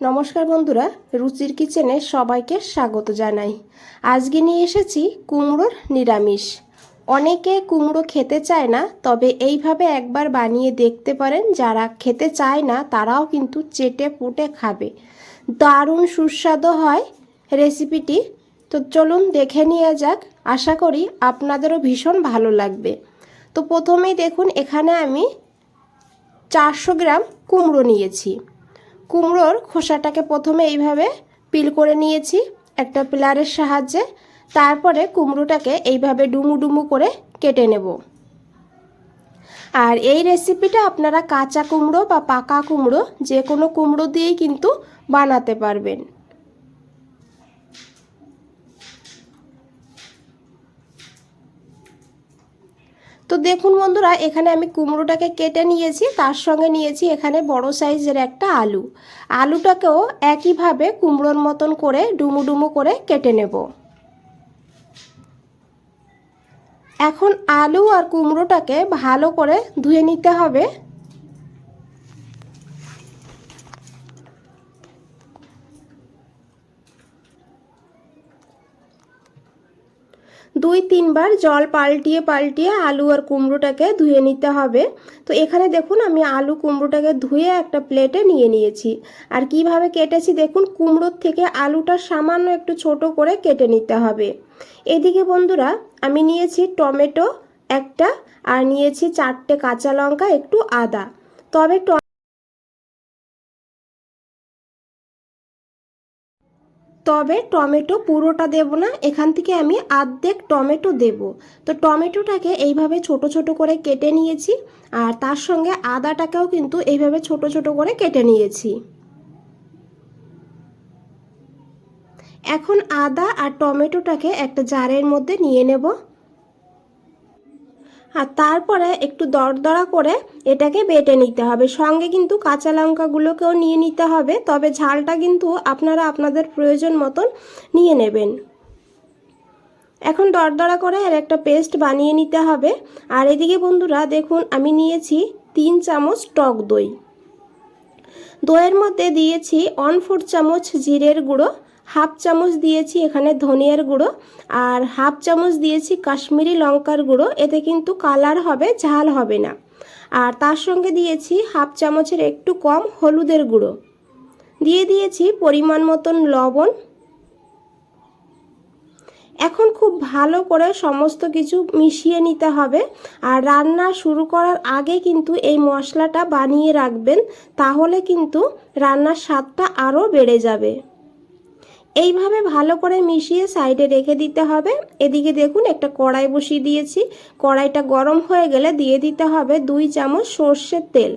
নমস্কার বন্ধুরা, রুচির কিচেনে সবাইকে স্বাগত জানাই। আজকে নিয়ে এসেছি কুমড়োর নিরামিষ। অনেকে কুমড়ো খেতে চায় না, তবে এইভাবে একবার বানিয়ে দেখতে পারেন, যারা খেতে চায় না, তারাও কিন্তু চেটে পুটে খাবে। দারুণ সুস্বাদু হয় রেসিপিটি। তো চলুন দেখে নিয়ে যাক, আশা করি আপনাদেরও ভীষণ ভালো লাগবে। তো প্রথমেই দেখুন, এখানে আমি চারশো গ্রাম কুমড়ো নিয়েছি। কুমড়োর খোসাটাকে প্রথমে এইভাবে পিল করে নিয়েছি একটা পিলারের সাহায্যে। তারপরে কুমড়োটাকে এইভাবে ডুমু ডুমু করে কেটে নেব। আর এই রেসিপিটা আপনারা কাঁচা কুমড়ো বা পাকা কুমড়ো যে কোনো কুমড়ো দিয়েই কিন্তু বানাতে পারবেন। তো দেখুন বন্ধুরা, এখানে আমি কুমড়োটাকে কেটে নিয়েছি, তার সঙ্গে নিয়েছি এখানে বড় সাইজের একটা আলু। আলুটাকেও একইভাবে কুমড়োর মতন করে ডুমু ডুমু করে কেটে নেব। এখন আলু আর কুমড়োটাকে ভালো করে ধুয়ে নিতে হবে। দুই তিনবার জল পাল্টিয়ে পাল্টিয়ে আলু আর কুমড়োটাকে ধুয়ে নিতে হবে। তো এখানে দেখুন আমি আলু কুমড়োটাকে ধুয়ে একটা প্লেটে নিয়ে নিয়েছি। আর কীভাবে কেটেছি দেখুন, কুমড়োর থেকে আলুটা সামান্য একটু ছোট করে কেটে নিতে হবে। এদিকে বন্ধুরা, আমি নিয়েছি টমেটো একটা আর নিয়েছি চারটে কাঁচা লঙ্কা, একটু আদা। তবে তবে টমেটো পুরোটা দেব না, এখান থেকে আমি আর্ধেক টমেটো দেব। তো টমেটোটাকে এইভাবে ছোট ছোট করে কেটে নিয়েছি, আর তার সঙ্গে আদাটাকেও কিন্তু এইভাবে ছোট ছোট করে কেটে নিয়েছি। এখন আদা আর টমেটোটাকে একটা জারের মধ্যে নিয়ে নেব। আর তারপরে একটু দরদরা করে এটাকে বেটে নিতে হবে। সঙ্গে কিন্তু কাঁচা লঙ্কাগুলোকেও নিয়ে নিতে হবে। তবে ঝালটা কিন্তু আপনারা আপনাদের প্রয়োজন মতন নিয়ে নেবেন। এখন দরদরা করে এর একটা পেস্ট বানিয়ে নিতে হবে। আর এদিকে বন্ধুরা, দেখুন, আমি নিয়েছি তিন চামচ টক দই। দইয়ের মধ্যে দিয়েছি ওয়ান ফোর চামচ জিরের গুঁড়ো। হাফ চামচ দিয়েছি এখানে ধনিয়ার গুঁড়ো আর হাফ চামচ দিয়েছি কাশ্মীরি লঙ্কার গুঁড়ো। এতে কিন্তু কালার হবে, ঝাল হবে না। আর তার সঙ্গে দিয়েছি হাফ চামচের একটু কম হলুদের গুঁড়ো। দিয়ে দিয়েছি পরিমাণ মতন লবণ। এখন খুব ভালো করে সমস্ত কিছু মিশিয়ে নিতে হবে। আর রান্না শুরু করার আগে কিন্তু এই মশলাটা বানিয়ে রাখবেন, তাহলে কিন্তু রান্নার স্বাদটা আরও বেড়ে যাবে। এইভাবে ভালো করে মিশিয়ে সাইডে রেখে দিতে হবে। এদিকে দেখুন একটা কড়াই বসিয়ে দিয়েছি। কড়াইটা গরম হয়ে গেলে দিয়ে দিতে হবে দুই চামচ সর্ষের তেল।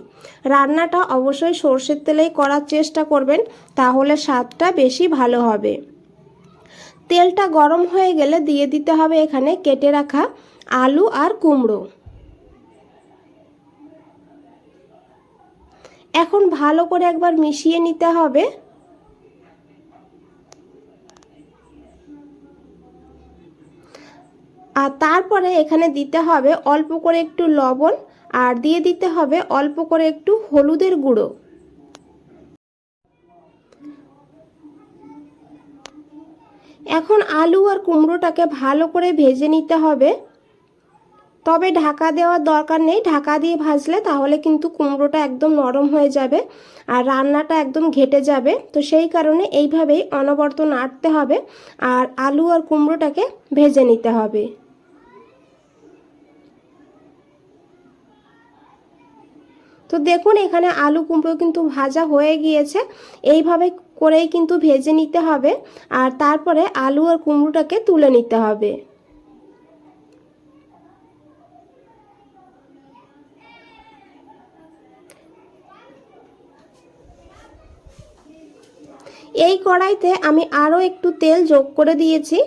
রান্নাটা অবশ্যই সর্ষের তেলেই করার চেষ্টা করবেন, তাহলে স্বাদটা বেশি ভালো হবে। তেলটা গরম হয়ে গেলে দিয়ে দিতে হবে এখানে কেটে রাখা আলু আর কুমড়ো। এখন ভালো করে একবার মিশিয়ে নিতে হবে। আর তারপরে এখানে দিতে হবে অল্প করে একটু লবণ আর দিয়ে দিতে হবে অল্প করে একটু হলুদের গুঁড়ো। এখন আলু আর কুমড়োটাকে ভালো করে ভেজে নিতে হবে। তবে ঢাকা দেওয়ার দরকার নেই, ঢাকা দিয়ে ভাজলে তাহলে কিন্তু কুমড়োটা একদম নরম হয়ে যাবে আর রান্নাটা একদম ঘেটে যাবে। তো সেই কারণে এইভাবেই অনবরত নাড়তে হবে আর আলু আর কুমড়োটাকে ভেজে নিতে হবে। তো দেখুন, এখানে আলু কুমড়ো কিন্তু ভাজা হয়ে গিয়েছে। এইভাবে করেই কিন্তু ভেজে নিতে হবে আর তারপরে আলু আর কুমড়োটাকে তুলে নিতে হবে। এই কড়াইতে আমি আরও একটু তেল যোগ করে দিয়েছি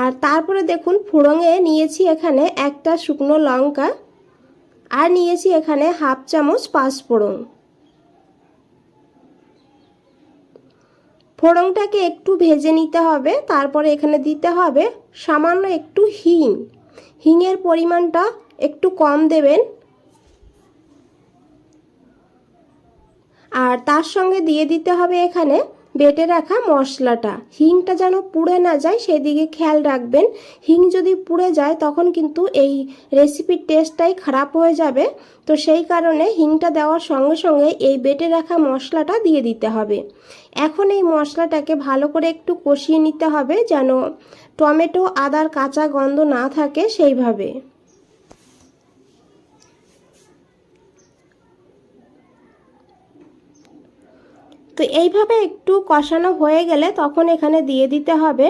আর তারপরে দেখুন ফোড়ঙে নিয়েছি এখানে একটা শুকনো লঙ্কা আর নিয়েছি এখানে হাফ চামচ পাঁচফোড়ন। ফোড়নটাকে একটু ভেজে নিতে হবে, তারপরে এখানে দিতে হবে সামান্য একটু হিং। হিংয়ের পরিমাণটা একটু কম দেবেন। আর তার সঙ্গে দিয়ে দিতে হবে এখানে বেটে রাখা মশলাটা। হিংটা যেন পুড়ে না যায়, সেদিকে খেয়াল রাখবেন। হিং যদি পুড়ে যায়, তখন কিন্তু এই রেসিপির টেস্টটাই খারাপ হয়ে যাবে। তো সেই কারণে হিংটা দেওয়ার সঙ্গে সঙ্গে এই বেটে রাখা মশলাটা দিয়ে দিতে হবে। এখন এই মশলাটাকে ভালো করে একটু কষিয়ে নিতে হবে যেন টমেটো, আদার কাঁচা গন্ধ না থাকে সেইভাবে। তো এইভাবে একটু কষানো হয়ে গেলে তখন এখানে দিয়ে দিতে হবে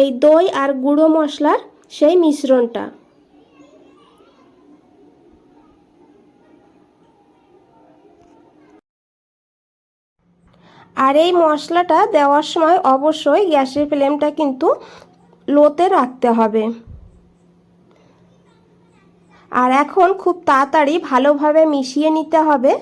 এই দই আর গুঁড়ো মশলার সেই মিশ্রণটা। আর এই মশলাটা দেওয়ার সময় অবশ্যই গ্যাসের ফ্লেমটা কিন্তু লোতে রাখতে হবে। আর এখন খুব তাড়াতাড়ি ভালোভাবে মিশিয়ে নিতে হবে।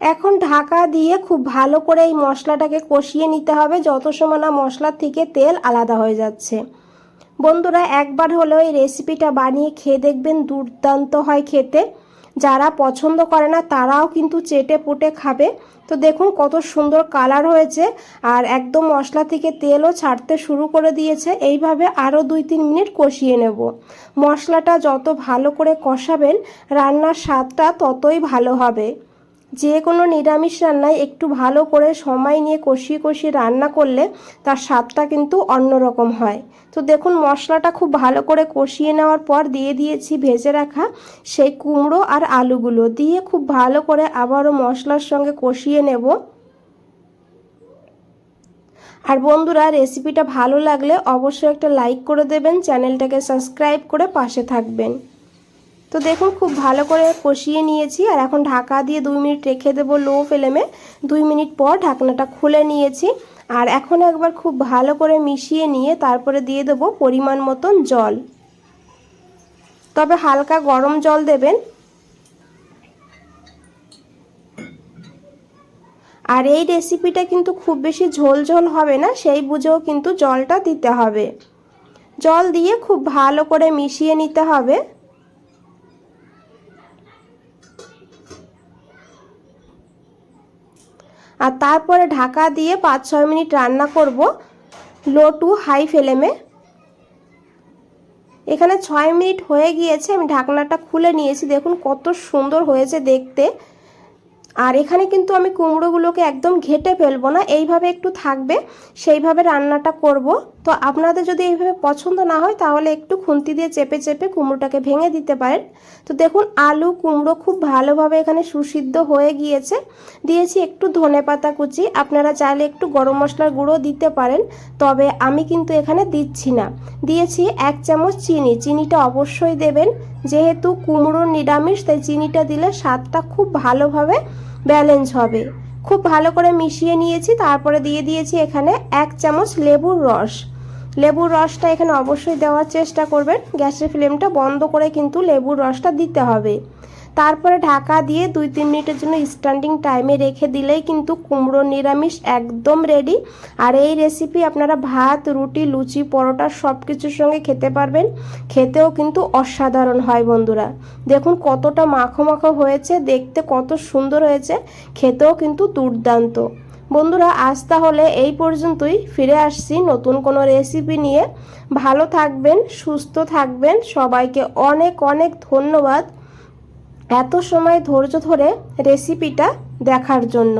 এখন ঢাকা দিয়ে খুব ভালো করে এই মশলাটাকে কষিয়ে নিতে হবে, যত সময় না মশলার থেকে তেল আলাদা হয়ে যাচ্ছে। বন্ধুরা, একবার হলেও এই রেসিপিটা বানিয়ে খেয়ে দেখবেন, দুর্দান্ত হয় খেতে। যারা পছন্দ করে না, তারাও কিন্তু চেটে পুটে খাবে। তো দেখুন কত সুন্দর কালার হয়েছে আর একদম মশলা থেকে তেলও ছাড়তে শুরু করে দিয়েছে। এইভাবে আরও দুই তিন মিনিট কষিয়ে নেব। মশলাটা যত ভালো করে কষাবেন, রান্নার স্বাদটা ততই ভালো হবে। যে কোনো নিরামিষ রান্নায় একটু ভালো করে সময় নিয়ে কষিয়ে কষিয়ে রান্না করলে তার স্বাদটা কিন্তু অন্যরকম হয়। তো দেখুন, মশলাটা খুব ভালো করে কষিয়ে নেওয়ার পর দিয়ে দিয়েছি ভেজে রাখা সেই কুমড়ো আর আলুগুলো। দিয়ে খুব ভালো করে আবারও মশলার সঙ্গে কষিয়ে নেব। আর বন্ধুরা, রেসিপিটা ভালো লাগলে অবশ্যই একটা লাইক করে দেবেন, চ্যানেলটাকে সাবস্ক্রাইব করে পাশে থাকবেন। তো দেখুন, খুব ভালো করে কষিয়ে নিয়েছি। আর এখন ঢাকা দিয়ে দুই মিনিট রেখে দেবো লো ফ্লেমে। দুই মিনিট পর ঢাকনাটা খুলে নিয়েছি। আর এখন একবার খুব ভালো করে মিশিয়ে নিয়ে তারপরে দিয়ে দেবো পরিমাণ মতন জল। তবে হালকা গরম জল দেবেন। আর এই রেসিপিটা কিন্তু খুব বেশি ঝোল ঝোল হবে না, সেই বুঝেও কিন্তু জলটা দিতে হবে। জল দিয়ে খুব ভালো করে মিশিয়ে নিতে হবে। আর তারপরে ঢাকা দিয়ে পাঁচ, ছয় মিনিট রান্না করব লো টু হাই ফ্লেমে। এখানে ছয় মিনিট হয়ে গিয়েছে, আমি ঢাকনাটা খুলে নিয়েছি। দেখুন কত সুন্দর হয়েছে দেখতে। আর এখানে কিন্তু আমি কুমড়োগুলোকে একদম ঘেটে ফেলব না, এইভাবে একটু থাকবে, সেইভাবে রান্নাটা করব। তো আপনাদের যদি এইভাবে পছন্দ না হয়, তাহলে একটু খুন্তি দিয়ে চেপে চেপে কুমড়োটাকে ভেঙে দিতে পারেন। তো দেখুন, আলু, কুমড়ো খুব ভালোভাবে এখানে সুসিদ্ধ হয়ে গিয়েছে। দিয়েছি একটু ধনে পাতা কুচি। আপনারা চাইলে একটু গরম মশলার গুঁড়ো দিতে পারেন, তবে আমি কিন্তু এখানে দিচ্ছি না। দিয়েছি এক চামচ চিনি। চিনিটা অবশ্যই দেবেন। যেহেতু কুমড়োর নিরামিষ, তাই চিনিটা দিলে স্বাদটা খুব ভালোভাবে ব্যালেন্স হবে। খুব ভালো করে মিশিয়ে নিয়েছি। তারপরে দিয়ে দিয়েছি এখানে এক চামচ লেবুর রস। লেবুর রসটা এখানে অবশ্যই দেওয়ার চেষ্টা করবেন। গ্যাসের ফ্লেমটা বন্ধ করে কিন্তু লেবুর রসটা দিতে হবে। তারপরে ঢাকা দিয়ে দুই তিন মিনিটের জন্য স্ট্যান্ডিং টাইমে রেখে দিলেই কিন্তু কুমড়ো নিরামিষ একদম রেডি আর এই রেসিপি আপনারা ভাত, রুটি, লুচি, পরোটা সব কিছুর সঙ্গে খেতে পারবেন। খেতেও কিন্তু অসাধারণ হয় বন্ধুরা। দেখুন কতটা মাখো মাখো হয়েছে, দেখতে কত সুন্দর হয়েছে, খেতেও কিন্তু দুর্দান্ত। বন্ধুরা, আজ তাহলে এই পর্যন্তই। ফিরে আসছি নতুন কোনো রেসিপি নিয়ে। ভালো থাকবেন, সুস্থ থাকবেন। সবাইকে অনেক অনেক ধন্যবাদ এত সময় ধৈর্য ধরে রেসিপিটা দেখার জন্য।